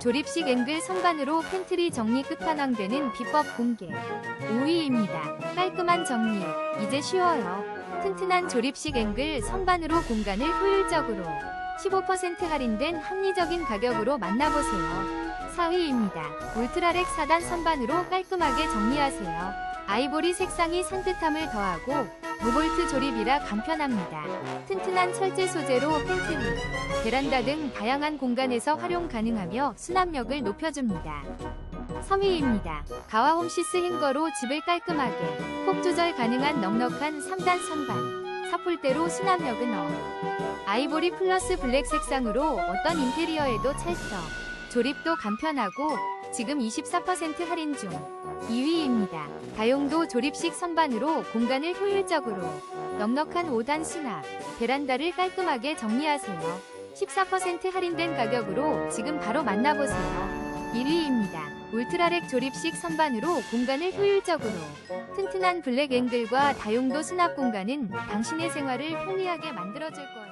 조립식 앵글 선반으로 팬트리 정리 끝판왕 되는 비법 공개. 5위입니다. 깔끔한 정리. 이제 쉬워요. 튼튼한 조립식 앵글 선반으로 공간을 효율적으로 15% 할인된 합리적인 가격으로 만나보세요. 4위입니다. 울트라렉 4단 선반으로 깔끔하게 정리하세요. 아이보리 색상이 산뜻함을 더하고 무볼트 조립이라 간편합니다. 튼튼한 철제 소재로 팬트리, 베란다 등 다양한 공간에서 활용 가능하며 수납력을 높여줍니다. 3위입니다. 가와 홈시스 행거로 집을 깔끔하게 폭 조절 가능한 넉넉한 3단 선반, 사풀대로 수납력은 업. 아이보리 플러스 블랙 색상으로 어떤 인테리어에도 찰떡, 조립도 간편하고 지금 24% 할인 중 2위입니다. 다용도 조립식 선반으로 공간을 효율적으로 넉넉한 5단 수납, 베란다를 깔끔하게 정리하세요. 14% 할인된 가격으로 지금 바로 만나보세요. 1위입니다. 울트라렉 조립식 선반으로 공간을 효율적으로 튼튼한 블랙 앵글과 다용도 수납 공간은 당신의 생활을 편리하게 만들어줄 거예요.